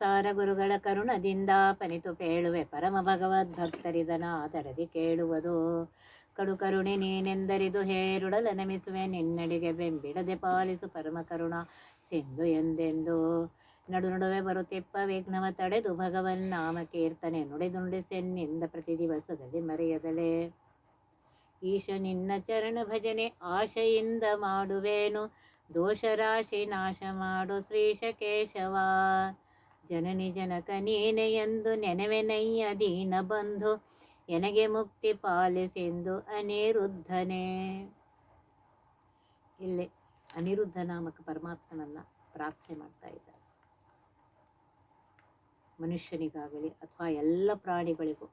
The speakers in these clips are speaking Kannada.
ಸಾರ ಗುರುಗಳ ಕರುಣದಿಂದ ಪನಿತು ಪೇಳುವೆ ಪರಮ ಭಗವದ್ಭಕ್ತರಿದನಾದರದಿ ಕೇಳುವುದು. ಕಡು ಕರುಣೆ ನೀನೆಂದರಿದು ಹೇರುಡಲ ನಮಿಸುವೆ, ನಿನ್ನಡಿಗೆ ಬೆಂಬಿಡದೆ ಪಾಲಿಸು ಪರಮ ಕರುಣ ಸಿಂಧು ಎಂದೆಂದು. ನಡು ನಡುವೆ ಬರುತ್ತಿಪ್ಪ ವಿಘ್ನವ ತಡೆದು ಭಗವನ್ ನಾಮ ಕೀರ್ತನೆ ನುಡಿದು ನುಡಿಸೆನ್ನಿಂದ ಪ್ರತಿ ದಿವಸದಲ್ಲಿ ಮರೆಯದಲೇ. ಈಶ ನಿನ್ನ ಚರಣ ಭಜನೆ ಆಶೆಯಿಂದ ಮಾಡುವೇನು, ದೋಷರಾಶಿ ನಾಶ ಮಾಡು ಶ್ರೀಶ ಕೇಶವ ಜನನಿ ಜನಕ ನೀನೆ ಎಂದು ನೆನವೆನಯ್ಯ ದೀನ ಬಂಧು, ಎನಗೆ ಮುಕ್ತಿ ಪಾಲಿಸೆಂದು ಅನಿರುದ್ಧನೇ. ಇಲ್ಲಿ ಅನಿರುದ್ಧ ನಾಮಕ ಪರಮಾತ್ಮನನ್ನ ಪ್ರಾರ್ಥನೆ ಮಾಡ್ತಾ ಇದ್ದಾರೆ. ಮನುಷ್ಯನಿಗಾಗಲಿ ಅಥವಾ ಎಲ್ಲ ಪ್ರಾಣಿಗಳಿಗೂ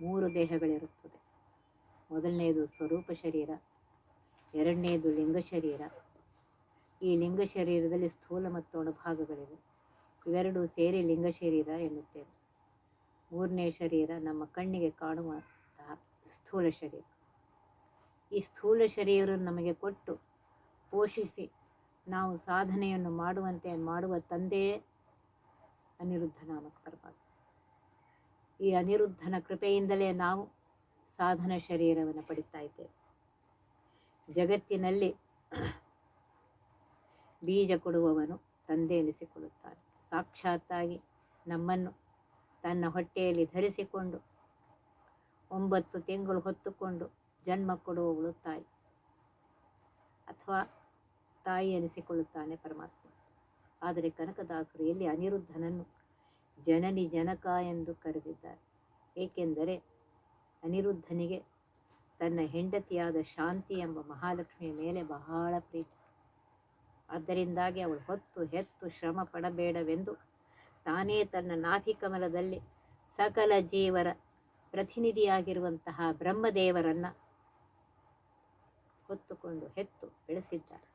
ಮೂರು ದೇಹಗಳಿರುತ್ತದೆ. ಮೊದಲನೆಯದು ಸ್ವರೂಪ ಶರೀರ ಎರಡನೆಯದು ಲಿಂಗ ಶರೀರ. ಈ ಲಿಂಗ ಶರೀರದಲ್ಲಿ ಸ್ಥೂಲ ಮತ್ತು ಅಣುಭಾಗಗಳಿವೆ. ಇವೆರಡು ಸೇರಿ ಲಿಂಗ ಶರೀರ ಎನ್ನುತ್ತೇವೆ. ಮೂರನೇ ಶರೀರ ನಮ್ಮ ಕಣ್ಣಿಗೆ ಕಾಣುವಂತಹ ಸ್ಥೂಲ ಶರೀರ. ಈ ಸ್ಥೂಲ ಶರೀರ ನಮಗೆ ಕೊಟ್ಟು ಪೋಷಿಸಿ ನಾವು ಸಾಧನೆಯನ್ನು ಮಾಡುವಂತೆ ಮಾಡುವ ತಂದೆಯೇ ಅನಿರುದ್ಧ ನಾಮಕ ಪರಮಾತ್ಮ. ಈ ಅನಿರುದ್ಧನ ಕೃಪೆಯಿಂದಲೇ ನಾವು ಸಾಧನ ಶರೀರವನ್ನು ಪಡಿತಾ ಇದ್ದೇವೆ. ಜಗತ್ತಿನಲ್ಲಿ ಬೀಜ ಕೊಡುವವನು ತಂದೆ ಎನಿಸಿಕೊಳ್ಳುತ್ತಾನೆ. ಸಾಕ್ಷಾತ್ತಾಗಿ ನಮ್ಮನ್ನು ತನ್ನ ಹೊಟ್ಟೆಯಲ್ಲಿ ಧರಿಸಿಕೊಂಡು ಒಂಬತ್ತು ತಿಂಗಳು ಹೊತ್ತುಕೊಂಡು ಜನ್ಮ ಕೊಡುವವಳು ತಾಯಿ ಅಥವಾ ತಾಯಿ ಎನಿಸಿಕೊಳ್ಳುತ್ತಾನೆ ಪರಮಾತ್ಮ. ಆದರೆ ಕನಕದಾಸರು ಎಲ್ಲಿ ಅನಿರುದ್ಧನನ್ನು ಜನನಿ ಜನಕ ಎಂದು ಕರೆದಿದ್ದಾರೆ. ಏಕೆಂದರೆ ಅನಿರುದ್ಧನಿಗೆ ತನ್ನ ಹೆಂಡತಿಯಾದ ಶಾಂತಿ ಎಂಬ ಮಹಾಲಕ್ಷ್ಮಿಯ ಮೇಲೆ ಬಹಳ ಪ್ರೀತಿ. ಆದ್ದರಿಂದಾಗಿ ಅವಳು ಹೊತ್ತು ಹೆತ್ತು ಶ್ರಮ ಪಡಬೇಡವೆಂದು ತಾನೇ ತನ್ನ ನಾಭಿಕಮಲದಲ್ಲಿ ಸಕಲ ಜೀವರ ಪ್ರತಿನಿಧಿಯಾಗಿರುವಂತಹ ಬ್ರಹ್ಮದೇವರನ್ನು ಹೊತ್ತುಕೊಂಡು ಹೆತ್ತು ಬೆಳೆಸಿದ್ದಾರೆ.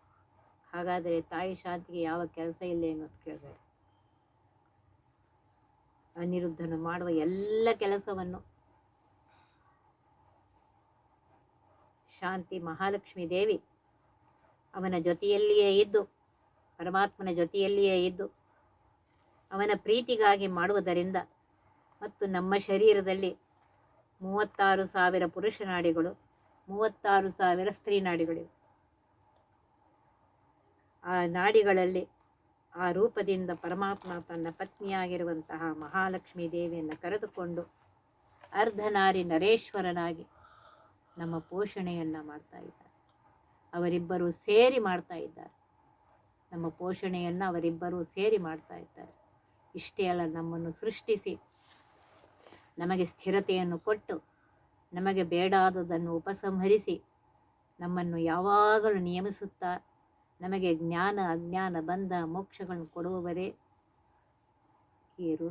ಹಾಗಾದರೆ ತಾಯಿ ಶಾಂತಿಗೆ ಯಾವ ಕೆಲಸ ಇಲ್ಲ ಅನ್ನೋದು ಕೇಳಬೇಡ. ಅನಿರುದ್ಧನು ಮಾಡುವ ಎಲ್ಲ ಕೆಲಸವನ್ನು ಶಾಂತಿ ಮಹಾಲಕ್ಷ್ಮೀ ದೇವಿ ಅವನ ಜೊತೆಯಲ್ಲಿಯೇ ಇದ್ದು, ಪರಮಾತ್ಮನ ಜೊತೆಯಲ್ಲಿಯೇ ಇದ್ದು, ಅವನ ಪ್ರೀತಿಗಾಗಿ ಮಾಡುವುದರಿಂದ ಮತ್ತು ನಮ್ಮ ಶರೀರದಲ್ಲಿ ಮೂವತ್ತಾರು ಸಾವಿರ ಪುರುಷ ನಾಡಿಗಳು, ಮೂವತ್ತಾರು ಸಾವಿರ ಸ್ತ್ರೀ ನಾಡಿಗಳಿವೆ. ಆ ನಾಡಿಗಳಲ್ಲಿ ಆ ರೂಪದಿಂದ ಪರಮಾತ್ಮ ತನ್ನ ಪತ್ನಿಯಾಗಿರುವಂತಹ ಮಹಾಲಕ್ಷ್ಮೀ ದೇವಿಯನ್ನು ಕರೆದುಕೊಂಡು ಅರ್ಧನಾರಿ ನರೇಶ್ವರನಾಗಿ ನಮ್ಮ ಪೋಷಣೆಯನ್ನು ಮಾಡ್ತಾ ಇದ್ದಾರೆ ಅವರಿಬ್ಬರು ಸೇರಿ ಮಾಡ್ತಾ ಇದ್ದಾರೆ. ನಮ್ಮ ಪೋಷಣೆಯನ್ನು ಅವರಿಬ್ಬರೂ ಸೇರಿ ಮಾಡ್ತಾ ಇದ್ದಾರೆ. ಇಷ್ಟೇ ಅಲ್ಲ, ನಮ್ಮನ್ನು ಸೃಷ್ಟಿಸಿ, ನಮಗೆ ಸ್ಥಿರತೆಯನ್ನು ಕೊಟ್ಟು, ನಮಗೆ ಬೇಡಾದದನ್ನು ಉಪಸಂಹರಿಸಿ, ನಮ್ಮನ್ನು ಯಾವಾಗಲೂ ನಿಯಮಿಸುತ್ತಾ, ನಮಗೆ ಜ್ಞಾನ, ಅಜ್ಞಾನ ಬಂಧ ಮೋಕ್ಷಗಳನ್ನು ಕೊಡುವವರೇ ಈ ರೂ,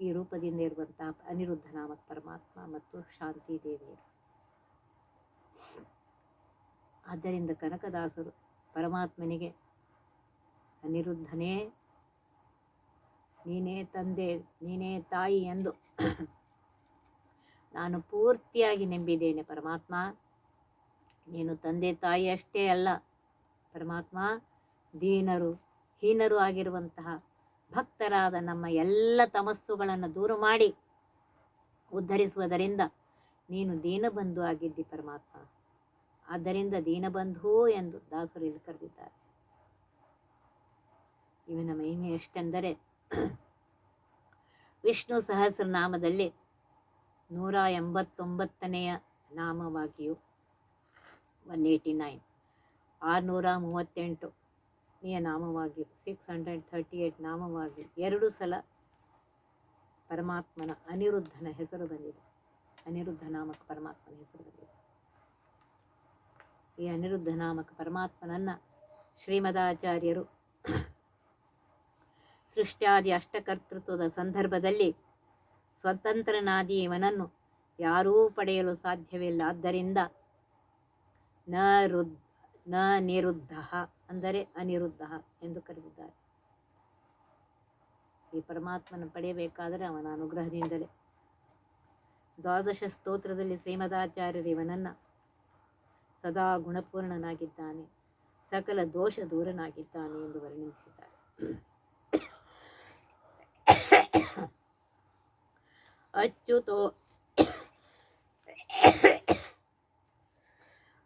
ಈ ರೂಪದಿಂದ ಇರುವಂತಹ ಅನಿರುದ್ಧ ನಾಮ ಪರಮಾತ್ಮ ಮತ್ತು ಶಾಂತಿ ದೇವಿಯರು. ಆದ್ದರಿಂದ ಕನಕದಾಸರು ಪರಮಾತ್ಮನಿಗೆ ಅನಿರುದ್ಧನೇ, ನೀನೇ ತಂದೆ, ನೀನೇ ತಾಯಿ ಎಂದು ನಾನು ಪೂರ್ತಿಯಾಗಿ ನಂಬಿದ್ದೇನೆ. ಪರಮಾತ್ಮ, ನೀನು ತಂದೆ ತಾಯಿ ಅಷ್ಟೇ ಅಲ್ಲ. ಪರಮಾತ್ಮ, ದೀನರು, ಹೀನರು ಆಗಿರುವಂತಹ ಭಕ್ತರಾದ ನಮ್ಮ ಎಲ್ಲ ತಮಸ್ಸುಗಳನ್ನು ದೂರ ಮಾಡಿ ಉದ್ಧರಿಸುವುದರಿಂದ ನೀನು ದೀನಬಂಧು ಆಗಿದ್ದಿ ಪರಮಾತ್ಮ. ಆದ್ದರಿಂದ ದೀನಬಂಧು ಎಂದು ದಾಸರು ಇಲ್ಲಿ ಕರೆದಿದ್ದಾರೆ. ಇವನ ಮಹಿಮೆ ಎಷ್ಟೆಂದರೆ, ವಿಷ್ಣು ಸಹಸ್ರನಾಮದಲ್ಲಿ ನೂರ ಎಂಬತ್ತೊಂಬತ್ತನೆಯ ನಾಮವಾಗಿಯೂ ಒನ್ ಏಯ್ಟಿ ನೈನ್, ಆರುನೂರ ಮೂವತ್ತೆಂಟು ನೆಯ ನಾಮವಾಗಿ ಸಿಕ್ಸ್ ಹಂಡ್ರೆಡ್ ಥರ್ಟಿ ಏಯ್ಟ್ ನಾಮವಾಗಿ ಎರಡು ಸಲ ಪರಮಾತ್ಮನ ಅನಿರುದ್ಧನ ಹೆಸರು ಬಂದಿದೆ. ಅನಿರುದ್ಧ ನಾಮಕ ಪರಮಾತ್ಮನ ಹೆಸರು ಬಂದಿದೆ. ಈ ಅನಿರುದ್ಧ ನಾಮಕ ಪರಮಾತ್ಮನನ್ನು ಶ್ರೀಮದಾಚಾರ್ಯರು ಸೃಷ್ಟ್ಯಾದಿ ಅಷ್ಟಕರ್ತೃತ್ವದ ಸಂದರ್ಭದಲ್ಲಿ ಸ್ವತಂತ್ರನಾದಿ ಇವನನ್ನು ಯಾರೂ ಪಡೆಯಲು ಸಾಧ್ಯವಿಲ್ಲ. ಆದ್ದರಿಂದ ನ ರುದ್, ನ ನಿರುದ್ಧ ಅಂದರೆ ಅನಿರುದ್ಧ ಎಂದು ಕರೆದಿದ್ದಾರೆ. ಈ ಪರಮಾತ್ಮನ ಪಡೆಯಬೇಕಾದರೆ ಅವನ ಅನುಗ್ರಹದಿಂದಲೇ. ದ್ವಾದಶ ಸ್ತೋತ್ರದಲ್ಲಿ ಶ್ರೀಮದಾಚಾರ್ಯರು ಇವನನ್ನು ಸದಾ ಗುಣಪೂರ್ಣನಾಗಿದ್ದಾನೆ. ಸಕಲ ದೋಷ ದೂರನಾಗಿದ್ದಾನೆ ಎಂದು ವರ್ಣಿಸಿದ್ದಾರೆ. ಅಚ್ಯುತೋ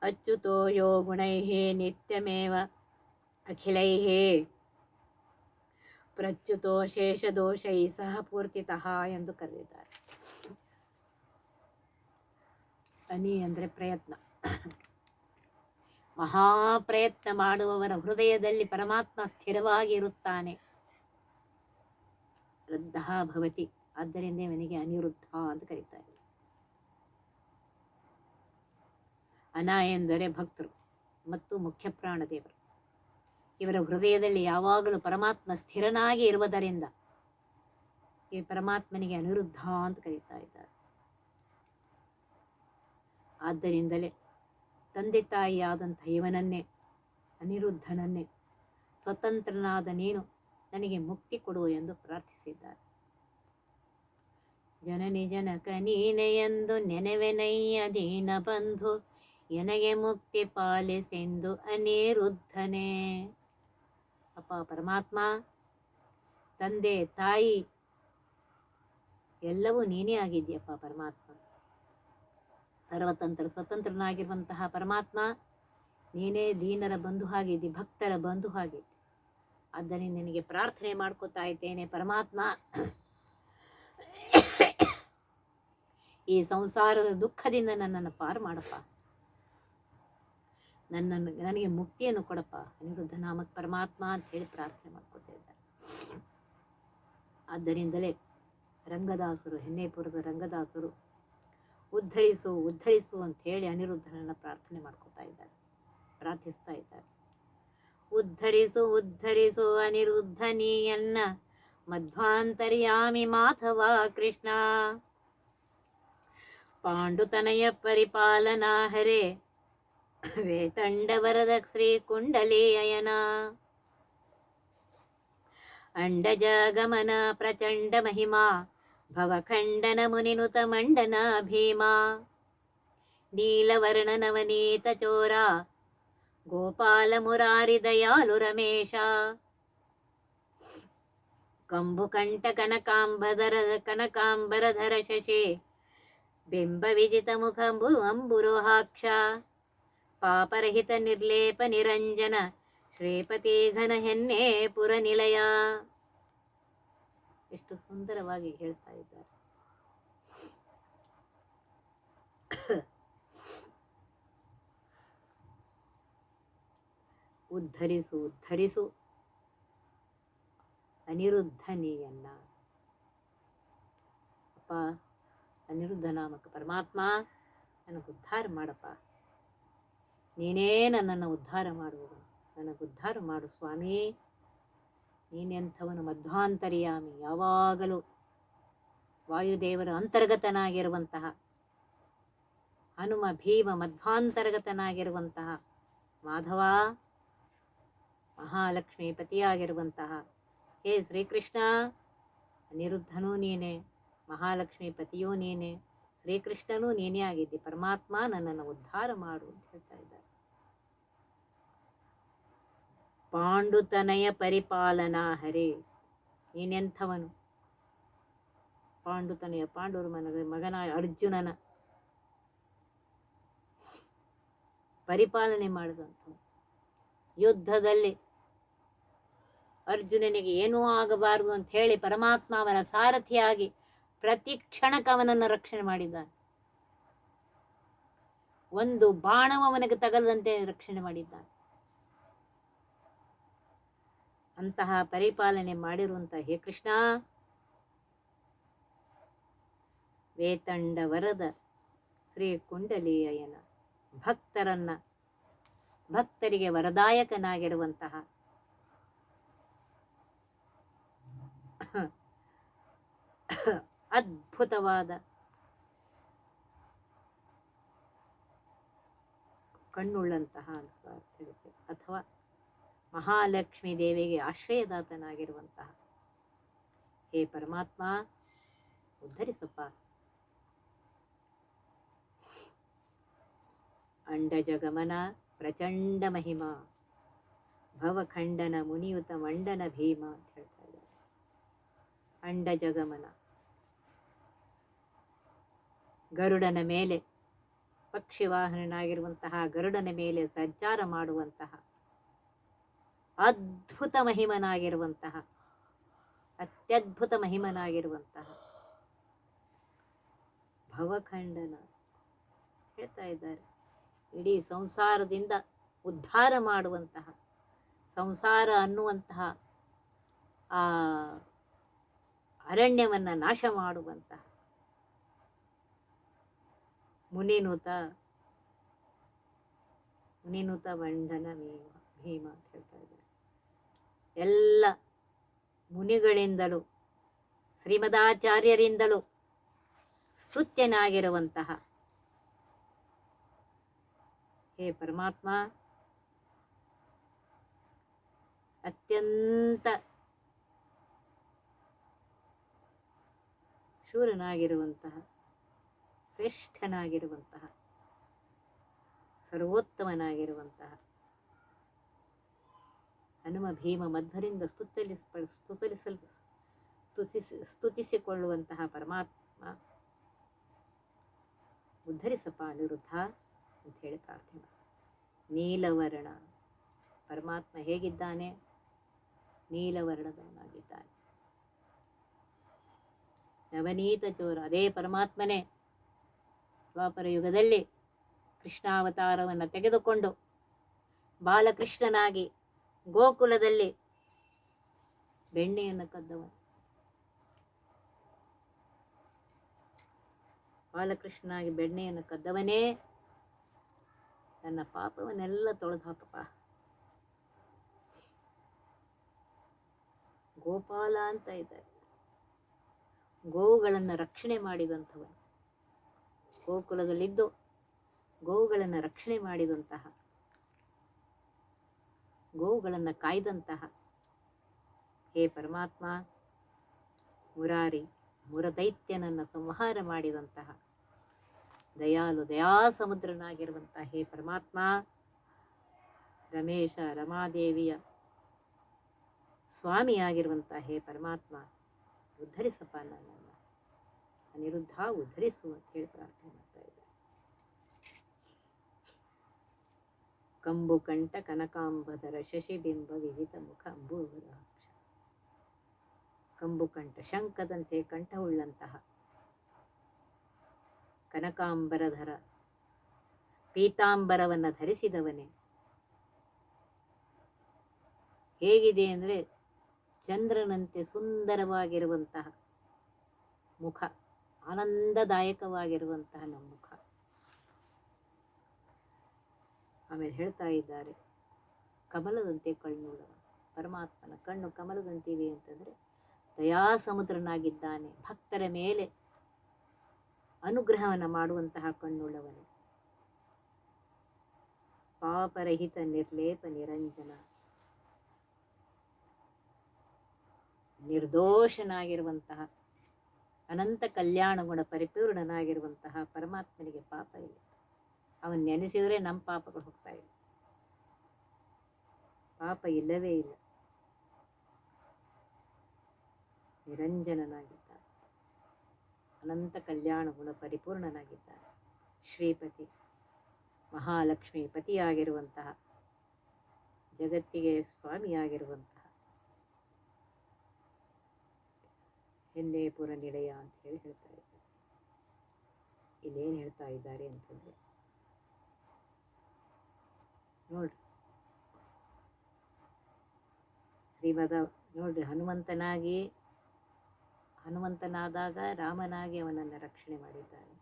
ಅಚ್ಯುತೋ ಯೋ ಗುಣೈ ನಿತ್ಯಮೇವ ಅಖಿಲೈ ಪ್ರಚ್ಯುತೋ ಶೇಷದೋಷೈ ಸಹ ಪೂರ್ತಿತಃ ಎಂದು ಕರೆದಿದ್ದಾರೆ. ಅನಿ ಅಂದರೆ ಪ್ರಯತ್ನ. ಮಹಾಪ್ರಯತ್ನ ಮಾಡುವವರ ಹೃದಯದಲ್ಲಿ ಪರಮಾತ್ಮ ಸ್ಥಿರವಾಗಿ ಇರುತ್ತಾನೆ ವೃದ್ಧ ಭವತಿ. ಆದ್ದರಿಂದ ಇವನಿಗೆ ಅನಿರುದ್ಧ ಅಂತ ಕರೀತಾರೆ ಅನ ಎಂದರೆ ಭಕ್ತರು ಮತ್ತು ಮುಖ್ಯ ಪ್ರಾಣದೇವರು ಇವರ ಹೃದಯದಲ್ಲಿ ಯಾವಾಗಲೂ ಪರಮಾತ್ಮ ಸ್ಥಿರನಾಗಿ ಇರುವುದರಿಂದ ಈ ಪರಮಾತ್ಮನಿಗೆ ಅನಿರುದ್ಧ ಅಂತ ಕರೀತಾ ಇದ್ದಾರೆ. ಆದ್ದರಿಂದಲೇ ತಂದೆ ತಾಯಿಯಾದಂಥ ಇವನನ್ನೇ, ಅನಿರುದ್ಧನನ್ನೇ ಸ್ವತಂತ್ರನಾದ ನೀನು ನನಗೆ ಮುಕ್ತಿ ಕೊಡು ಎಂದು ಪ್ರಾರ್ಥಿಸಿದ್ದಾರೆ. ಜನನಿ ಜನಕ ನೀನೆ ಎಂದು ನೆನೆವೆನಯ್ಯ ದೀನ ಬಂಧು, ಎನಗೆ ಮುಕ್ತಿ ಪಾಲಿಸೆಂದು ಅನಿರುದ್ಧನೇ. ಅಪ್ಪ ಪರಮಾತ್ಮ, ತಂದೆ ತಾಯಿ, ಎಲ್ಲವೂ ನೀನೇ ಆಗಿದ್ಯಪ್ಪ ಪರಮಾತ್ಮ. ಸರ್ವತಂತ್ರ, ಸ್ವತಂತ್ರನಾಗಿರುವಂತಹ ಪರಮಾತ್ಮ ನೀನೇ ದೀನರ ಬಂಧು ಹಾಗಿದ್ದಿ ಭಕ್ತರ ಬಂಧು ಹಾಗೆ ಆದ್ದರಿಂದ ನಿನಗೆ ಪ್ರಾರ್ಥನೆ ಮಾಡ್ಕೋತಾ ಇದ್ದೇನೆ ಪರಮಾತ್ಮ. ಈ ಸಂಸಾರದ ದುಃಖದಿಂದ ನನ್ನನ್ನು ಪಾರು ಮಾಡಪ್ಪ. ನನ್ನನ್ನು, ನನಗೆ ಮುಕ್ತಿಯನ್ನು ಕೊಡಪ್ಪ. ಅನಿರುದ್ಧ ನಾಮಕ್ ಪರಮಾತ್ಮ ಅಂತ ಹೇಳಿ ಪ್ರಾರ್ಥನೆ ಮಾಡ್ಕೋತಾ ಇದ್ದಾರೆ. ಆದ್ದರಿಂದಲೇ ರಂಗದಾಸರು ಹೆನ್ನೇಪುರದ ರಂಗದಾಸರು ಉದ್ಧರಿಸು ಉದ್ಧರಿಸು ಅಂತ ಹೇಳಿ ಅನಿರುದ್ಧನನ್ನು ಪ್ರಾರ್ಥನೆ ಮಾಡ್ಕೋತಾ ಇದ್ದಾರೆ, ಪ್ರಾರ್ಥಿಸ್ತಾ ಇದ್ದಾರೆ. ಉದ್ಧರಿಸು ಉದ್ಧರಿಸು ಅನಿರುದ್ಧನೀಯನ್ನ, ಮಧ್ವಾಂತರ್ಯಾಮಿ ಮಾಧವ ಕೃಷ್ಣ. ಪಾಂಡುತನಯ ಪರಿಪಾಲನಾ ಹರೇ, ವೇತಂಡವರದ ಶ್ರೀ ಕುಂಡಲೇಯನ. ಅಂಡಜಗಮನ ಪ್ರಚಂಡ ಮಹಿಮಾ ಭವಖಂಡನ ಮುನಿನುತ ಮಂಡನ ಭೀಮಾ ನೀಲವರ್ಣ ನವನೀತ ಚೋರ ಗೋಪಾಲ ಮುರಾರಿ ದಯಾಲು ರಮೇಶ ಕಂಬುಕಂಠ ಕನಕಾಂಬಧರ ಕನಕಾಂಬರಧರ ಶಶಿ ಬಿಂಬ ವಿಜಿತ ಮುಖಂಬು ಅಂಬುರೋಹಾಕ್ಷ ಪಾಪರಹಿತ ನಿರ್ಲೇಪ ನಿರಂಜನ ಶ್ರೀಪತಿ ಘನ ಹೆನ್ನೆ ಪುರ ನಿಲಯ ಎಷ್ಟು ಸುಂದರವಾಗಿ ಹೇಳ್ತಾ ಇದ್ದಾರೆ. ಉದ್ಧರಿಸು ಉದ್ಧರಿಸು. ಅನಿರುದ್ಧನಿಯನ್ನ. ಅಪ್ಪ ಅನಿರುದ್ಧ ನಾಮಕ ಪರಮಾತ್ಮ ನನಗೆ ಉದ್ಧಾರ ಮಾಡಪ್ಪ. ನೀನೇ ನನ್ನನ್ನು ಉದ್ಧಾರ ಮಾಡುವವನು ನನಗೆ ಉದ್ಧಾರ ಮಾಡು ಸ್ವಾಮಿ. ನೀನೆಂಥವನು ಮಧ್ವಾಂತರ್ಯಾಮಿ. ಯಾವಾಗಲೂ ವಾಯುದೇವರ ಅಂತರ್ಗತನಾಗಿರುವಂತಹ, ಹನುಮ ಭೀಮ ಮಧ್ವಾಂತರ್ಗತನಾಗಿರುವಂತಹ, ಮಾಧವ ಮಹಾಲಕ್ಷ್ಮಿ ಪತಿಯಾಗಿರುವಂತಹ ಹೇ ಶ್ರೀಕೃಷ್ಣ, ಅನಿರುದ್ಧನೂ ನೀನೆ ಮಹಾಲಕ್ಷ್ಮಿ ಪತಿಯೂ ನೀನೆ, ಶ್ರೀಕೃಷ್ಣನೂ ನೀನೇ ಆಗಿದ್ದಿ, ಪರಮಾತ್ಮ ನನ್ನನ್ನು ಉದ್ಧಾರ ಮಾಡು ಅಂತ ಹೇಳ್ತಾ ಇದ್ದಾರೆ. ಪಾಂಡುತನಯ ಪರಿಪಾಲನಾ ಹರೇ. ನೀನೆಂಥವನು? ಪಾಂಡುತನಯ ಪಾಂಡವರು ಮನದ ಮಗನ ಅರ್ಜುನನ. ಪರಿಪಾಲನೆ ಮಾಡಿದಂಥ ಯುದ್ಧದಲ್ಲಿ ಅರ್ಜುನನಿಗೆ ಏನೂ ಆಗಬಾರದು ಅಂತ ಹೇಳಿ ಪರಮಾತ್ಮ ಅವನ ಸಾರಥಿಯಾಗಿ ಪ್ರತಿ ಕ್ಷಣಕ್ಕೆ ಅವನನ್ನು ರಕ್ಷಣೆ ಮಾಡಿದ್ದಾನೆ. ಒಂದು ಬಾಣವು ಅವನಿಗೆ ತಗಲದಂತೆ ರಕ್ಷಣೆ ಮಾಡಿದ್ದಾನೆ. ಅಂತಹ ಪರಿಪಾಲನೆ ಮಾಡಿರುವಂತಹ ಹೇ ಕೃಷ್ಣ. ವೇತಂಡ ವರದ ಶ್ರೀ ಕುಂಡಲಿಯನ ಭಕ್ತರನ್ನ, ಭಕ್ತರಿಗೆ ವರದಾಯಕನಾಗಿರುವಂತಹ ಅದ್ಭುತವಾದ ಕಣ್ಣುಳ್ಳಂತಹ ಅಂತ ಅರ್ಥ ಅಥವಾ ಮಹಾಲಕ್ಷ್ಮೀ ದೇವಿಗೆ ಆಶ್ರಯದಾತನಾಗಿರುವಂತಹ. ಹೇ ಪರಮಾತ್ಮ, ಉದ್ಧರಿಸಪ್ಪ. ಅಂಡಜಗಮನ ಪ್ರಚಂಡ ಮಹಿಮಾ, ಭವಖಂಡನ ಮುನಿಯುತ ಮಂಡನ ಭೀಮ ಅಂತ ಹೇಳ್ತಾ ಇದ್ದಾರೆ. ಅಂಡಜಗಮನ. ಗರುಡನ ಮೇಲೆ ಪಕ್ಷಿ ವಾಹನನಾಗಿರುವಂತಹ ಗರುಡನ ಮೇಲೆ ಸಂಚಾರ ಮಾಡುವಂತಹ ಅದ್ಭುತ ಮಹಿಮನಾಗಿರುವಂತಹ, ಅತ್ಯದ್ಭುತ ಮಹಿಮನಾಗಿರುವಂತಹ ಭವಖಂಡನ ಹೇಳ್ತಾ ಇದ್ದಾರೆ. ಇಡೀ ಸಂಸಾರದಿಂದ ಉದ್ಧಾರ ಮಾಡುವಂತಹ, ಸಂಸಾರ ಅನ್ನುವಂತಹ ಆ ಅರಣ್ಯವನ್ನು ನಾಶ ಮಾಡುವಂತಹ ಮುನಿನೂತ ಮುನಿನೂತ ಬಂಧನ ಭೀಮ ಭೀಮ ಅಂತ ಹೇಳ್ತಾ ಇದ್ದಾರೆ. ಎಲ್ಲ ಮುನಿಗಳಿಂದಲೂ ಶ್ರೀಮದಾಚಾರ್ಯರಿಂದಲೂ ಸ್ತುತ್ಯನಾಗಿರುವಂತಹ ಹೇ ಪರಮಾತ್ಮ ಅತ್ಯಂತ ಶೂರನಾಗಿರುವಂತಹ ಶ್ರೇಷ್ಠನಾಗಿರುವಂತಹ ಸರ್ವೋತ್ತಮನಾಗಿರುವಂತಹ ಹನುಮ ಭೀಮ ಮಧ್ವರಿಂದ ಸ್ತುತಲಿಸ್ಪ ಸ್ತುತಲಿಸಲ್, ಸ್ತುತಿಸಿ, ಸ್ತುತಿಸಿಕೊಳ್ಳುವಂತಹ ಪರಮಾತ್ಮ ಉದ್ಧರಿಸಪ್ಪ ಅನಿರುದ್ಧ ಅಂತ ಹೇಳಿ ಪ್ರಾರ್ಥನೆ. ನೀಲವರ್ಣ, ಪರಮಾತ್ಮ ಹೇಗಿದ್ದಾನೆ? ನೀಲವರ್ಣದವನಾಗಿದ್ದಾನೆ. ನವನೀತ ಚೋರ, ಅದೇ ಪರಮಾತ್ಮನೇ. ದ್ವಾಪರ ಯುಗದಲ್ಲಿ ಕೃಷ್ಣಾವತಾರವನ್ನು ತೆಗೆದುಕೊಂಡು ಬಾಲಕೃಷ್ಣನಾಗಿ ಗೋಕುಲದಲ್ಲಿ ಬೆಣ್ಣೆಯನ್ನು ಕದ್ದವ ಬಾಲಕೃಷ್ಣನಾಗಿ ಬೆಣ್ಣೆಯನ್ನು ಕದ್ದವನೇ. ನನ್ನ ಪಾಪವನ್ನೆಲ್ಲ ತೊಳೆದು ಹಾಕಪ್ಪ ಗೋಪಾಲ ಅಂತ ಇದ್ದಾರೆ. ಗೋವುಗಳನ್ನು ರಕ್ಷಣೆ ಮಾಡಿದಂಥವನು. ಗೋಕುಲದಲ್ಲಿದ್ದು ಗೋವುಗಳನ್ನು ರಕ್ಷಣೆ ಮಾಡಿದಂತಹ ಗೋವುಗಳನ್ನು ಕಾಯ್ದಂತಹ ಹೇ ಪರಮಾತ್ಮ, ಮುರಾರಿ, ಮುರದೈತ್ಯನನ್ನು ಸಂಹಾರ ಮಾಡಿದಂತಹ ದಯಾಲು ದಯಾಸಮುದ್ರನಾಗಿರುವಂತಹ ಹೇ ಪರಮಾತ್ಮ, ರಮೇಶ ರಮಾದೇವಿಯ ಸ್ವಾಮಿಯಾಗಿರುವಂತಹ ಹೇ ಪರಮಾತ್ಮ, ಉದ್ಧರಿಸಪ್ಪ ನನ್ನನ್ನು, ಅನಿರುದ್ಧ ಉದ್ಧರಿಸು ಅಂತ ಹೇಳಿ ಪ್ರಾರ್ಥನೆ ಮಾಡ್ತಾ ಇದ್ದಾರೆ ಕಂಬು ಕಂಠ ಕನಕಾಂಬದರ ಶಶಿಬಿಂಬ ವಿಹಿತ ಮುಖ ಅಂಬೂವರಾಕ್ಷ. ಕಂಬು ಕಂಠ ಶಂಖದಂತೆ ಕಂಠವುಳ್ಳಂತಹ ಕನಕಾಂಬರಧರ ಪೀತಾಂಬರವನ್ನು ಧರಿಸಿದವನೇ. ಹೇಗಿದೆ ಅಂದರೆ ಚಂದ್ರನಂತೆ ಸುಂದರವಾಗಿರುವಂತಹ ಮುಖ, ಆನಂದದಾಯಕವಾಗಿರುವಂತಹ ನಮ್ಮ ಮುಖ ಆಮೇಲೆ ಹೇಳ್ತಾ ಇದ್ದಾರೆ, ಕಮಲದಂತೆ ಕಣ್ಣುಳ್ಳವ ಪರಮಾತ್ಮನ ಕಣ್ಣು ಕಮಲದಂತಿವೆ ಅಂತಂದರೆ ದಯಾಸಮುದ್ರನಾಗಿದ್ದಾನೆ, ಭಕ್ತರ ಮೇಲೆ ಅನುಗ್ರಹವನ್ನು ಮಾಡುವಂತಹ ಕಣ್ಣುಳ್ಳವನು ಪಾಪರಹಿತ ನಿರ್ಲೇಪ ನಿರಂಜನ, ನಿರ್ದೋಷನಾಗಿರುವಂತಹ, ಅನಂತ ಕಲ್ಯಾಣ ಗುಣ ಪರಿಪೂರ್ಣನಾಗಿರುವಂತಹ ಪರಮಾತ್ಮನಿಗೆ ಪಾಪ ಇಲ್ಲ. ಅವನ್ ನೆನೆಸಿದರೆ ನಮ್ಮ ಪಾಪಗಳು ಹೋಗ್ತಾ ಇಲ್ಲ. ಪಾಪ ಇಲ್ಲವೇ ಇಲ್ಲ. ನಿರಂಜನನಾಗಿದ್ದಾನೆ. ಅನಂತ ಕಲ್ಯಾಣ ಗುಣ ಪರಿಪೂರ್ಣನಾಗಿದ್ದಾನೆ. ಶ್ರೀಪತಿ ಮಹಾಲಕ್ಷ್ಮಿ ಪತಿಯಾಗಿರುವಂತಹ ಜಗತ್ತಿಗೆ ಸ್ವಾಮಿಯಾಗಿರುವಂತಹ. ಹೆನ್ನೇಪುರ ನಿಲಯ ಅಂತ ಹೇಳಿ ಹೇಳ್ತಾ ಇದ್ದಾರೆ. ಇಲ್ಲೇನು ಹೇಳ್ತಾ ಇದ್ದಾರೆ ಅಂತಂದ್ರೆ ನೋಡ್ರಿ ಶ್ರೀಮದ ನೋಡ್ರಿ ಹನುಮಂತನಾಗಿ, ಹನುಮಂತನಾದಾಗ ರಾಮನಾಗಿ ಅವನನ್ನು ರಕ್ಷಣೆ ಮಾಡಿದ್ದಾನೆ.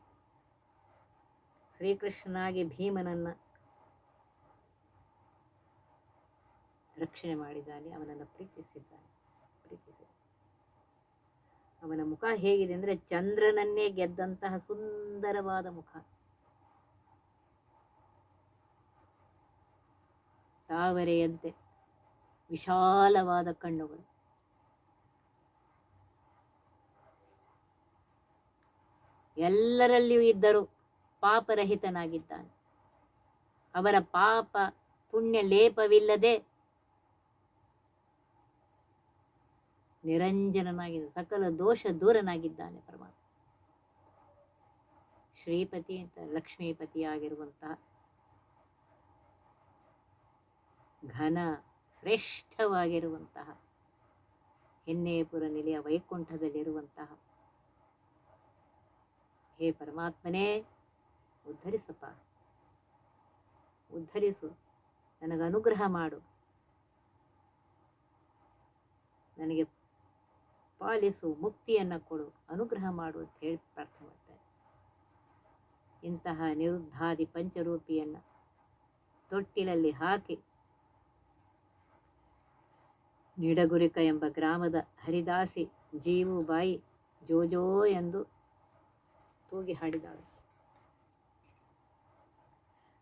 ಶ್ರೀಕೃಷ್ಣನಾಗಿ ಭೀಮನನ್ನು ರಕ್ಷಣೆ ಮಾಡಿದ್ದಾನೆ, ಅವನನ್ನು ಪ್ರೀತಿಸಿದ್ದಾನೆ, ಪ್ರೀತಿಸಿದ. ಅವನ ಮುಖ ಹೇಗಿದೆ ಅಂದರೆ ಚಂದ್ರನನ್ನೇ ಗೆದ್ದಂತಹ ಸುಂದರವಾದ ಮುಖ. ತಾವರೆಯಂತೆ ವಿಶಾಲವಾದ ಕಣ್ಣುಗಳು. ಎಲ್ಲರಲ್ಲಿಯೂ ಇದ್ದರೂ ಪಾಪರಹಿತನಾಗಿದ್ದಾನೆ. ಅವರ ಪಾಪ ಪುಣ್ಯ ಲೇಪವಿಲ್ಲದೆ ನಿರಂಜನನಾಗಿದ್ದ ಸಕಲ ದೋಷ ದೂರನಾಗಿದ್ದಾನೆ ಪರಮಾತ್ಮ. ಶ್ರೀಪತಿ ಅಂತ ಲಕ್ಷ್ಮೀಪತಿ ಆಗಿರುವಂತಹ ಘನ ಶ್ರೇಷ್ಠವಾಗಿರುವಂತಹ ಹೆನ್ನೇಪುರ ನಿಲೆಯ ವೈಕುಂಠದಲ್ಲಿರುವಂತಹ. ಹೇ ಪರಮಾತ್ಮನೇ, ಉದ್ಧರಿಸಪ್ಪ. ಉದ್ಧರಿಸು. ನನಗೆ ಅನುಗ್ರಹ ಮಾಡು. ನನಗೆ ಪಾಲಿಸು, ಮುಕ್ತಿಯನ್ನು ಕೊಡು. ಅನುಗ್ರಹ ಮಾಡು ಅಂತ ಹೇಳಿ ಪ್ರಾರ್ಥನೆ ಮಾಡ್ತಾರೆ. ಇಂತಹ ನಿರುದ್ಧಾದಿ ಪಂಚರೂಪಿಯನ್ನು ತೊಟ್ಟಿಲಲ್ಲಿ ಹಾಕಿ ನಿಡಗುರಿಕ ಎಂಬ ಗ್ರಾಮದ ಹರಿದಾಸಿ ಜೀವು ಬಾಯಿ ಜೋಜೋ ಎಂದು ತೂಗಿ ಹಾಡಿದಾಳು.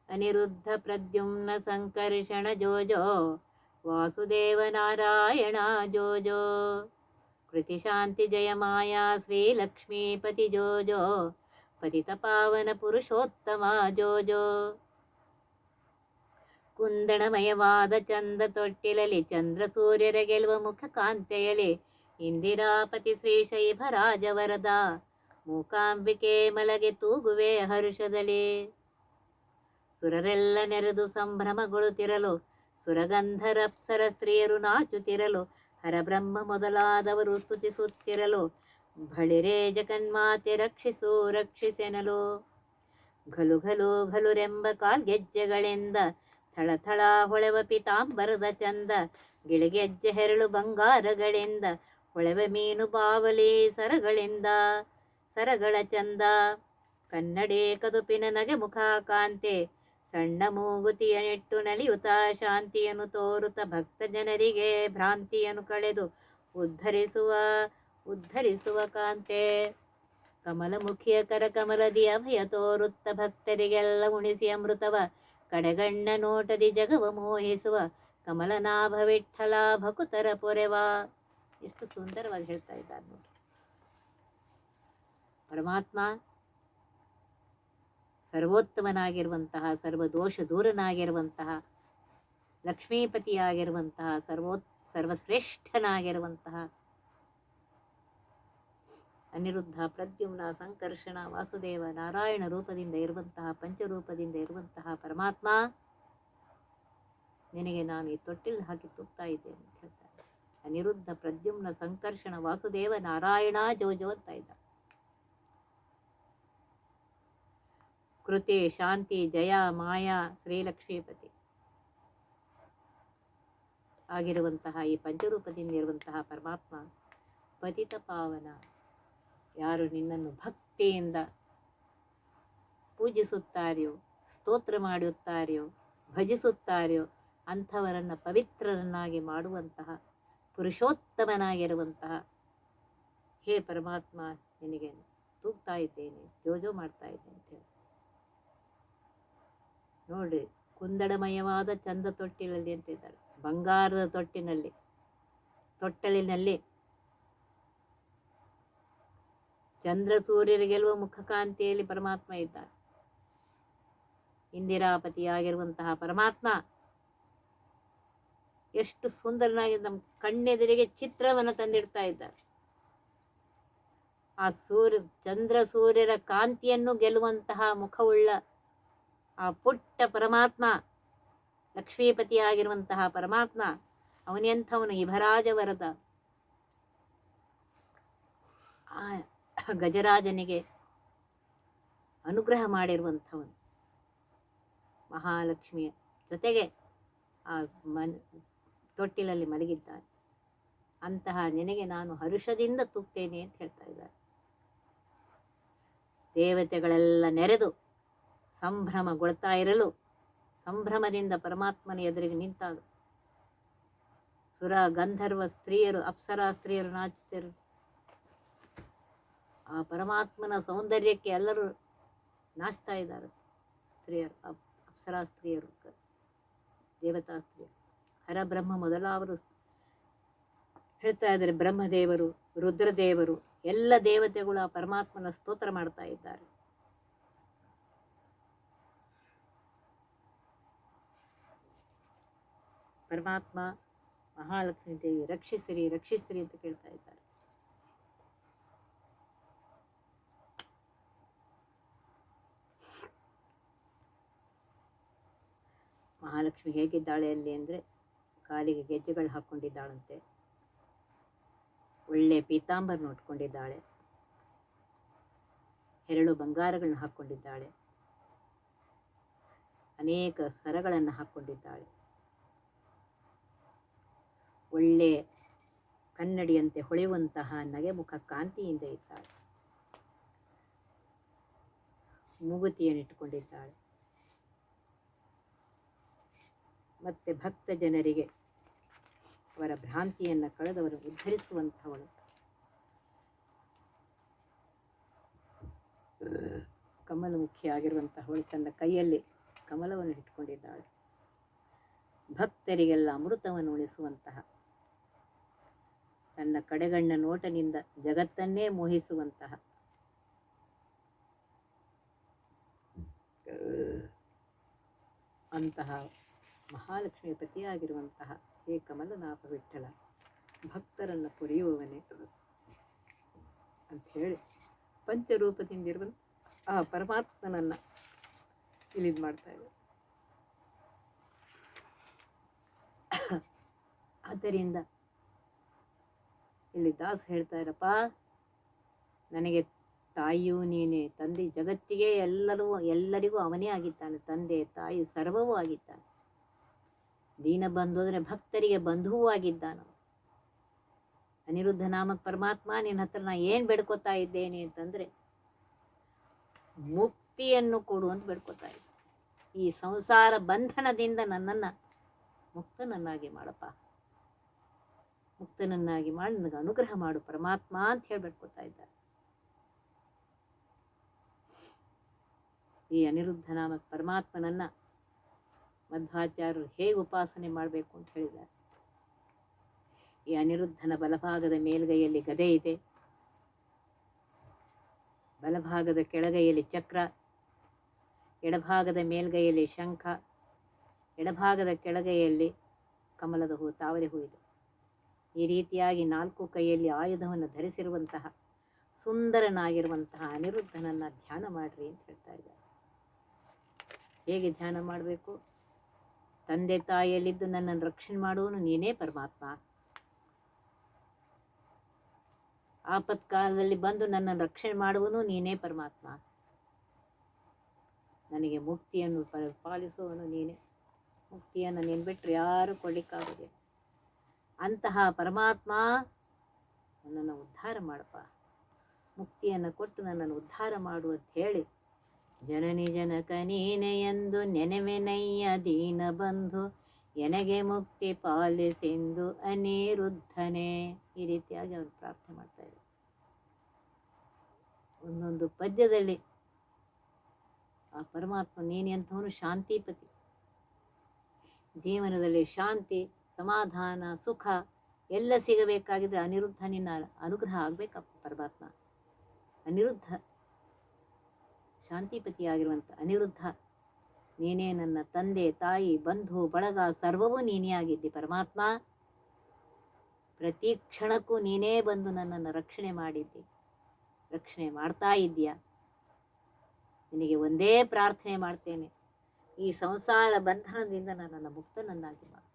ಅನಿರುದ್ಧ ಪ್ರದ್ಯುಮ್ನ ಸಂಕರ್ಷಣ ಜೋಜೋ, ವಾಸುದೇವ ನಾರಾಯಣ ಜೋಜೋ, ಕೃತಿ ಶಾಂತಿ ಜಯ ಮಾಯಾ ಶ್ರೀ ಲಕ್ಷ್ಮೀಪತಿ ಜೋಜೋ, ಪತಿತ ಪಾವನ ಪುರುಷೋತ್ತಮ ಜೋಜೋ. ಕುಂದಣಮಯವಾದ ಚಂದ ತೊಟ್ಟಿಲಲಿ ಚಂದ್ರ ಸೂರ್ಯರ ಗೆಲುವ ಮುಖ ಕಾಂತೆಯಲಿ ಇಂದಿರಾಪತಿ ಶ್ರೀ ಶೈಭರಾಜವರದ ಮೂಕಾಂಬಿಕೆ ಮಲಗೆ ತೂಗುವೆ ಹರುಷದಲ್ಲಿ. ಸುರರೆಲ್ಲ ನೆರೆದು ಸಂಭ್ರಮಗೊಳ್ಳುತ್ತಿರಲು, ಸುರಗಂಧರಪ್ಸರ ಸ್ತ್ರೀಯರು ನಾಚುತ್ತಿರಲು, ಹರಬ್ರಹ್ಮ ಮೊದಲಾದವರು ಸ್ತುತಿಸುತ್ತಿರಲು ಬಳಿರೇ ಜಗನ್ಮಾತೆ ರಕ್ಷಿಸು ರಕ್ಷಿಸೆನಲು. ಘಲು ಘಲು ಘಲುರೆಂಬ ಕಾಲ್ಗೆಜ್ಜೆಗಳಿಂದ ಥಳಥಳ ಹೊಳೆವ ಪಿತಾಂಬರದ ಚಂದ, ಗಿಳಿಗೆಜ್ಜೆ ಹೆರಳು ಬಂಗಾರಗಳಿಂದ, ಹೊಳೆವ ಮೀನು ಬಾವಲಿ ಸರಗಳಿಂದ, ಸರಗಳ ಚಂದ, ಕನ್ನಡಿ ಕದುಪಿನ ನಗೆ ಮುಖ ಕಾಂತೆ, ಸಣ್ಣ ಮೂಗುತಿಯ ನೆಟ್ಟು ನಲಿಯುತ ಶಾಂತಿಯನ್ನು ತೋರುತ ಭಕ್ತ ಜನರಿಗೆ ಭ್ರಾಂತಿಯನ್ನು ಕಳೆದು ಉದ್ಧರಿಸುವ ಉದ್ಧರಿಸುವ ಕಾಂತೆ. ಕಮಲಮುಖಿಯ ಕರ ಕಮಲದಿ ಅಭಯ ತೋರುತ್ತ ಭಕ್ತರಿಗೆಲ್ಲ ಉಣಿಸಿ ಅಮೃತವ ಕಡೆಗಣ್ಣ ನೋಟದಿ ಜಗವ ಮೋಹಿಸುವ ಕಮಲನಾಭ ವಿಠಲ ಭಕುತರ ಪೊರೆವಾ. ಎಷ್ಟು ಸುಂದರವಾಗಿ ಹೇಳ್ತಾ ಇದ್ದಾರೆ ನೋಡಿ. ಪರಮಾತ್ಮ ಸರ್ವೋತ್ತಮನಾಗಿರುವಂತಹ ಸರ್ವ ದೋಷ ದೂರನಾಗಿರುವಂತಹ, ಲಕ್ಷ್ಮೀಪತಿಯಾಗಿರುವಂತಹ, ಸರ್ವೋ, ಸರ್ವಶ್ರೇಷ್ಠನಾಗಿರುವಂತಹ ಅನಿರುದ್ಧ, ಪ್ರದ್ಯುಮ್ನ, ಸಂಕರ್ಷಣ, ವಾಸುದೇವ, ನಾರಾಯಣ ರೂಪದಿಂದ ಇರುವಂತಹ, ಪಂಚರೂಪದಿಂದ ಇರುವಂತಹ ಪರಮಾತ್ಮ ನಿನಗೆ ನಾನು ಈ ತೊಟ್ಟಿಲ್ ಹಾಕಿ ತೂಗ್ತಾ ಇದ್ದೇನೆ ಅಂತ ಹೇಳ್ತಾರೆ. ಅನಿರುದ್ಧ, ಪ್ರದ್ಯುಮ್ನ, ಸಂಕರ್ಷಣ, ವಾಸುದೇವ, ನಾರಾಯಣ, ಜೋಜೋ ಅಂತ ಇದ್ದ ಕೃತಿ, ಶಾಂತಿ, ಜಯ, ಮಾಯಾ ಶ್ರೀಲಕ್ಷ್ಮೀಪತಿ ಆಗಿರುವಂತಹ ಈ ಪಂಚರೂಪದಿಂದ ಇರುವಂತಹ ಪರಮಾತ್ಮ, ಪತಿತ ಪಾವನ. ಯಾರು ನಿನ್ನನ್ನು ಭಕ್ತಿಯಿಂದ ಪೂಜಿಸುತ್ತಾರೆಯೋ, ಸ್ತೋತ್ರ ಮಾಡುತ್ತಾರೆಯೋ, ಭಜಿಸುತ್ತಾರೆಯೋ, ಅಂಥವರನ್ನು ಪವಿತ್ರರನ್ನಾಗಿ ಮಾಡುವಂತಹ, ಪುರುಷೋತ್ತಮನಾಗಿರುವಂತಹ ಹೇ ಪರಮಾತ್ಮ, ನಿನಗೆ ತೂಗ್ತಾ ಇದ್ದೇನೆ, ಜೋಜೋ ಮಾಡ್ತಾ ಇದ್ದೇನೆ ಅಂತ ಹೇಳಿ. ನೋಡ್ರಿ, ಕುಂದಡಮಯವಾದ ಚಂದ ತೊಟ್ಟಿಲಲ್ಲಿ ಅಂತ ಇದ್ದಾರೆ ಬಂಗಾರದ ತೊಟ್ಟಿನಲ್ಲಿ, ತೊಟ್ಟಲಿನಲ್ಲಿ ಚಂದ್ರ ಸೂರ್ಯರ ಗೆಲ್ಲುವ ಮುಖಕಾಂತಿಯಲ್ಲಿ ಪರಮಾತ್ಮ ಇದ್ದಾನೆ ಇಂದಿರಾಪತಿಯಾಗಿರುವಂತಹ ಪರಮಾತ್ಮ ಎಷ್ಟು ಸುಂದರನಾಗಿ ನಮ್ಮ ಕಣ್ಣೆದುರಿಗೆ ಚಿತ್ರವನ್ನು ತಂದಿಡ್ತಾ ಇದ್ದಾರೆ. ಆ ಸೂರ್ಯ, ಚಂದ್ರ ಸೂರ್ಯರ ಕಾಂತಿಯನ್ನು ಗೆಲ್ಲುವಂತಹ ಮುಖವುಳ್ಳ ಆ ಪುಟ್ಟ ಪರಮಾತ್ಮ, ಲಕ್ಷ್ಮೀಪತಿಯಾಗಿರುವಂತಹ ಪರಮಾತ್ಮ, ಅವನೆಂಥವನು ಇಭರಾಜ ವರದ ಗಜರಾಜನಿಗೆ ಅನುಗ್ರಹ ಮಾಡಿರುವಂಥವನು. ಮಹಾಲಕ್ಷ್ಮಿಯ ಜೊತೆಗೆ ಆ ಮನ್, ತೊಟ್ಟಿಲಲ್ಲಿ ಮಲಗಿದ್ದಾನೆ. ಅಂತಹ ನಿನಗೆ ನಾನು ಹರುಷದಿಂದ ತೂಗ್ತೇನೆ ಅಂತ ಹೇಳ್ತಾ ಇದ್ದಾರೆ ದೇವತೆಗಳೆಲ್ಲ ನೆರೆದು ಸಂಭ್ರಮಗೊಳ್ತಾ ಇರಲು ಸಂಭ್ರಮದಿಂದ ಪರಮಾತ್ಮನ ಎದುರಿಗೆ ನಿಂತಾಗ ಸುರ ಗಂಧರ್ವ ಸ್ತ್ರೀಯರು, ಅಪ್ಸರಾ ಸ್ತ್ರೀಯರು ನಾಚುತ್ತಿರು ಆ ಪರಮಾತ್ಮನ ಸೌಂದರ್ಯಕ್ಕೆ ಎಲ್ಲರೂ ನಾಚ್ತಾ ಇದ್ದಾರೆ. ಸ್ತ್ರೀಯರು, ಅಪ್- ಅಪ್ಸರಾ ಸ್ತ್ರೀಯರು ದೇವತಾ ಸ್ತ್ರೀಯರು. ಹರಬ್ರಹ್ಮ ಮೊದಲಾವರು ಹೇಳ್ತಾ ಇದ್ದಾರೆ, ಬ್ರಹ್ಮದೇವರು, ರುದ್ರದೇವರು, ಎಲ್ಲ ದೇವತೆಗಳು ಆ ಪರಮಾತ್ಮನ ಸ್ತೋತ್ರ ಮಾಡ್ತಾ ಇದ್ದಾರೆ. ಪರಮಾತ್ಮ ಮಹಾಲಕ್ಷ್ಮೀ ದೇವಿ, ರಕ್ಷಿಸಿರಿ ರಕ್ಷಿಸಿರಿ ಅಂತ ಕೇಳ್ತಾ ಇದ್ದಾರೆ. ಮಹಾಲಕ್ಷ್ಮಿ ಹೇಗಿದ್ದಾಳೆ ಅಲ್ಲಿ ಅಂದರೆ ಕಾಲಿಗೆ ಗೆಜ್ಜೆಗಳು ಹಾಕ್ಕೊಂಡಿದ್ದಾಳಂತೆ ಒಳ್ಳೆ ಪೀತಾಂಬರನ ನೋಡ್ಕೊಂಡಿದ್ದಾಳೆ ಹೆರಳು ಬಂಗಾರಗಳನ್ನ ಹಾಕ್ಕೊಂಡಿದ್ದಾಳೆ ಅನೇಕ ಸರಗಳನ್ನು ಹಾಕ್ಕೊಂಡಿದ್ದಾಳೆ ಒಳ್ಳೆ ಕನ್ನಡಿಯಂತೆ ಹೊಳೆಯುವಂತಹ ನಗೆಮುಖ ಕಾಂತಿಯಿಂದ ಇದ್ದಾಳೆ. ಮೂಗುತಿಯನ್ನಿಟ್ಟುಕೊಂಡಿದ್ದಾಳೆ ಮತ್ತೆ ಭಕ್ತ ಜನರಿಗೆ ಅವರ ಭ್ರಾಂತಿಯನ್ನು ಕಳೆದವರು ಉದ್ಧರಿಸುವಂಥವಳು. ಕಮಲಮುಖಿಯಾಗಿರುವಂತಹವಳು ತನ್ನ ಕೈಯಲ್ಲಿ ಕಮಲವನ್ನು ಇಟ್ಕೊಂಡಿದ್ದಾಳೆ. ಭಕ್ತರಿಗೆಲ್ಲ ಅಮೃತವನ್ನು ಉಣಿಸುವಂತಹ ತನ್ನ ಕಡೆಗಣ್ಣ ನೋಟನಿಂದ ಜಗತ್ತನ್ನೇ ಮೋಹಿಸುವಂತಹ ಅಂತಹ ಮಹಾಲಕ್ಷ್ಮಿಯ ಪತಿಯಾಗಿರುವಂತಹ ಹೇ ಕಮಲನಾಭ ವಿಠಲ ಭಕ್ತರನ್ನು ಪೊರೆಯುವವನೇ ಅಂತ ಹೇಳಿ ಪಂಚರೂಪದಿಂದಿರುವ ಆ ಪರಮಾತ್ಮನನ್ನು ಇಲ್ಲಿದು ಮಾಡ್ತಾ ಇದೆ ಆದ್ದರಿಂದ ಇಲ್ಲಿ ದಾಸ್ ಹೇಳ್ತಾ ಇರಪ್ಪ ನನಗೆ ತಾಯಿಯೂ ನೀನೇ, ತಂದೆ ಜಗತ್ತಿಗೆ ಎಲ್ಲರೂ ಎಲ್ಲರಿಗೂ ಅವನೇ ಆಗಿದ್ದಾನೆ, ತಂದೆ ತಾಯಿ ಸರ್ವವೂ ಆಗಿದ್ದಾನೆ. ದೀನ ಬಂಧು ಅಂದರೆ ಭಕ್ತರಿಗೆ ಬಂಧುವೂ ಆಗಿದ್ದಾನ ಅನಿರುದ್ಧ ನಾಮಕ್ ಪರಮಾತ್ಮ ನಿನ್ನ ಹತ್ರ ನಾ ಏನು ಬೇಡ್ಕೊತಾ ಇದ್ದೇನೆ ಅಂತಂದರೆ ಮುಕ್ತಿಯನ್ನು ಕೊಡು ಅಂತ ಬೇಡ್ಕೊತಾ ಇದ್ದೆ. ಈ ಸಂಸಾರ ಬಂಧನದಿಂದ ನನ್ನನ್ನು ಮುಕ್ತನನ್ನಾಗಿ ಮಾಡಪ್ಪ. ಮುಕ್ತನನ್ನಾಗಿ ಮಾಡಿ, ನನಗೆ ಅನುಗ್ರಹ ಮಾಡು, ಪರಮಾತ್ಮ ಅಂತ ಹೇಳಿ ಬೇಡ್ಕೊತಾ ಇದ್ದಾರೆ ಈ ಅನಿರುದ್ಧ ನಾಮಕ್ ಪರಮಾತ್ಮನನ್ನ ಮಧ್ವಾಚಾರ್ಯರು ಹೇಗೆ ಉಪಾಸನೆ ಮಾಡಬೇಕು ಅಂತ ಹೇಳಿದ್ದಾರೆ. ಈ ಅನಿರುದ್ಧನ ಬಲಭಾಗದ ಮೇಲ್ಗೈಯಲ್ಲಿ ಗದೆ ಇದೆ. ಬಲಭಾಗದ ಕೆಳಗೈಯಲ್ಲಿ ಚಕ್ರ, ಎಡಭಾಗದ ಮೇಲ್ಗೈಯಲ್ಲಿ ಶಂಖ, ಎಡಭಾಗದ ಕೆಳಗೈಯಲ್ಲಿ ಕಮಲದ ಹೂ, ತಾವರೆ ಹೂ ಇದೆ. ಈ ರೀತಿಯಾಗಿ ನಾಲ್ಕು ಕೈಯಲ್ಲಿ ಆಯುಧವನ್ನು ಧರಿಸಿರುವಂತಹ, ಸುಂದರನಾಗಿರುವಂತಹ ಅನಿರುದ್ಧನನ್ನು ಧ್ಯಾನ ಮಾಡಿರಿ ಅಂತ ಹೇಳ್ತಾ ಇದ್ದಾರೆ. ಹೇಗೆ ಧ್ಯಾನ ಮಾಡಬೇಕು? ತಂದೆ ತಾಯಿಯಲ್ಲಿದ್ದು ನನ್ನನ್ನು ರಕ್ಷಣೆ ಮಾಡುವನು ನೀನೇ ಪರಮಾತ್ಮ. ಆಪತ್ಕಾಲದಲ್ಲಿ ಬಂದು ನನ್ನನ್ನು ರಕ್ಷಣೆ ಮಾಡುವನು ನೀನೇ ಪರಮಾತ್ಮ. ನನಗೆ ಮುಕ್ತಿಯನ್ನು ಪಾಲಿಸುವನು ನೀನೇ. ಮುಕ್ತಿಯನ್ನು ನೀನು ಬಿಟ್ಟರೆ ಯಾರು ಕೊಡಲಿಕ್ಕಾಗೋದಿಲ್ಲ. ಅಂತಹ ಪರಮಾತ್ಮ ನನ್ನನ್ನು ಉದ್ಧಾರ ಮಾಡಪ್ಪ. ಮುಕ್ತಿಯನ್ನು ಕೊಟ್ಟು ನನ್ನನ್ನು ಉದ್ಧಾರ ಮಾಡು ಅಂತ ಹೇಳಿ ಜನನಿ ಜನಕ ನೀನೆ ಎಂದು ನೆನೆವೆನಯ್ಯ ದೀನ ಬಂಧು, ಎನಗೆ ಮುಕ್ತಿ ಪಾಲಿಸೆಂದು ಅನಿರುದ್ಧನೆ. ಈ ರೀತಿಯಾಗಿ ಅವರು ಪ್ರಾರ್ಥನೆ ಮಾಡ್ತಾ ಇದ್ದಾರೆ ಒಂದೊಂದು ಪದ್ಯದಲ್ಲಿ ಆ ಪರಮಾತ್ಮ ನೀನೆ ಅಂತವನು ಶಾಂತಿಪತಿ. ಜೀವನದಲ್ಲಿ ಶಾಂತಿ, ಸಮಾಧಾನ, ಸುಖ ಎಲ್ಲ ಸಿಗಬೇಕಾಗಿದ್ರೆ ಅನಿರುದ್ಧ ನಿನ್ನ ಅನುಗ್ರಹ ಆಗಬೇಕಪ್ಪ ಪರಮಾತ್ಮ. ಅನಿರುದ್ಧ ಶಾಂತಿಪತಿಯಾಗಿರುವಂಥ ಅನಿರುದ್ಧ. ನೀನೇ ನನ್ನ ತಂದೆ, ತಾಯಿ, ಬಂಧು, ಬಳಗ, ಸರ್ವವೂ ನೀನೇ ಆಗಿದ್ದಿ ಪರಮಾತ್ಮ. ಪ್ರತಿ ಕ್ಷಣಕ್ಕೂ ನೀನೇ ಬಂದು ನನ್ನನ್ನು ರಕ್ಷಣೆ ಮಾಡಿದ್ದಿ. ರಕ್ಷಣೆ ಮಾಡ್ತಾ ಇದ್ದೀಯ. ನಿನಗೆ ಒಂದೇ ಪ್ರಾರ್ಥನೆ ಮಾಡ್ತೇನೆ. ಈ ಸಂಸಾರ ಬಂಧನದಿಂದ ನನ್ನನ್ನು ಮುಕ್ತನನ್ನಾಗಿ ಮಾಡು.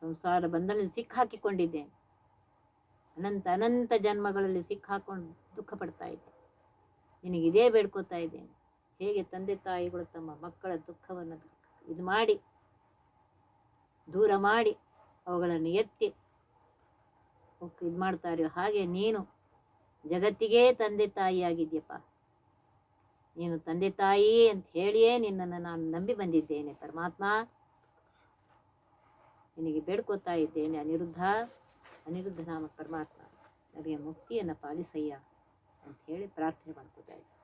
ಸಂಸಾರ ಬಂಧನದಲ್ಲಿ ಸಿಕ್ಕಾಕಿಕೊಂಡಿದ್ದೇನೆ. ಅನಂತ ಅನಂತ ಜನ್ಮಗಳಲ್ಲಿ ಸಿಕ್ಕಾಕೊಂಡು ದುಃಖ ಪಡ್ತಾ ಇದ್ದೆ. ನಿನಗಿದೇ ಬೇಡ್ಕೋತಾ ಇದ್ದೇನೆ. ಹೇಗೆ ತಂದೆ ತಾಯಿಗಳು ತಮ್ಮ ಮಕ್ಕಳ ದುಃಖವನ್ನು ಇದು ಮಾಡಿ, ದೂರ ಮಾಡಿ, ಅವುಗಳನ್ನು ಎತ್ತಿ ಇದು ಮಾಡ್ತಾರೆ ಹಾಗೆ ನೀನು ಜಗತ್ತಿಗೇ ತಂದೆ ತಾಯಿಯಾಗಿದ್ಯಪ್ಪ ನೀನು ತಂದೆ ತಾಯಿ ಅಂತ ಹೇಳಿಯೇ ನಿನ್ನನ್ನು ನಾನು ನಂಬಿ ಬಂದಿದ್ದೇನೆ. ಪರಮಾತ್ಮ, ನಿನಗೆ ಬೇಡ್ಕೋತಾ ಇದ್ದೇನೆ. ಅನಿರುದ್ಧ ಅನಿರುದ್ಧ ನಾಮ ಪರಮಾತ್ಮ. ನನಗೆ ಮುಕ್ತಿಯನ್ನು ಪಾಲಿಸಯ್ಯ. ಅಂತ ಹೇಳಿ ಪ್ರಾರ್ಥನೆ ಮಾಡ್ಕೋತಾ ಇದ್ದಾರೆ.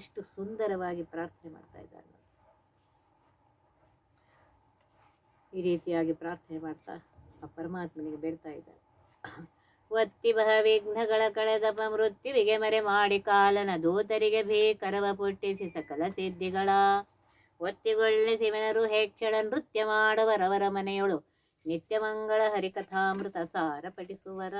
ಎಷ್ಟು ಸುಂದರವಾಗಿ ಪ್ರಾರ್ಥನೆ ಮಾಡ್ತಾ ಇದ್ದಾರೆ ಈ ರೀತಿಯಾಗಿ ಪ್ರಾರ್ಥನೆ ಮಾಡ್ತಾ ಆ ಪರಮಾತ್ಮನಿಗೆ ಬೇಡ್ತಾ ಇದ್ದಾರೆ. ಒತ್ತಿ ಬಹ ವಿಘ್ನಗಳ ಕಳೆದ ಮೃತ್ಯುವಿಗೆ ಮರೆ ಮಾಡಿ ಕಾಲನ ದೂತರಿಗೆ ಭೀಕರವ ಪುಟ್ಟಿಸಿ ಸಕಲ ಸಿದ್ಧಿಗಳ. ಒತ್ತಿಗೊಳ್ಳಿಸಿವೆನರು ಹೆಚ್ಚಳ ನೃತ್ಯ ಮಾಡುವರವರ ಮನೆಯೊಳು ನಿತ್ಯ ಮಂಗಳ ಹರಿಕಥಾಮೃತ ಸಾರ ಪಠಿಸುವರ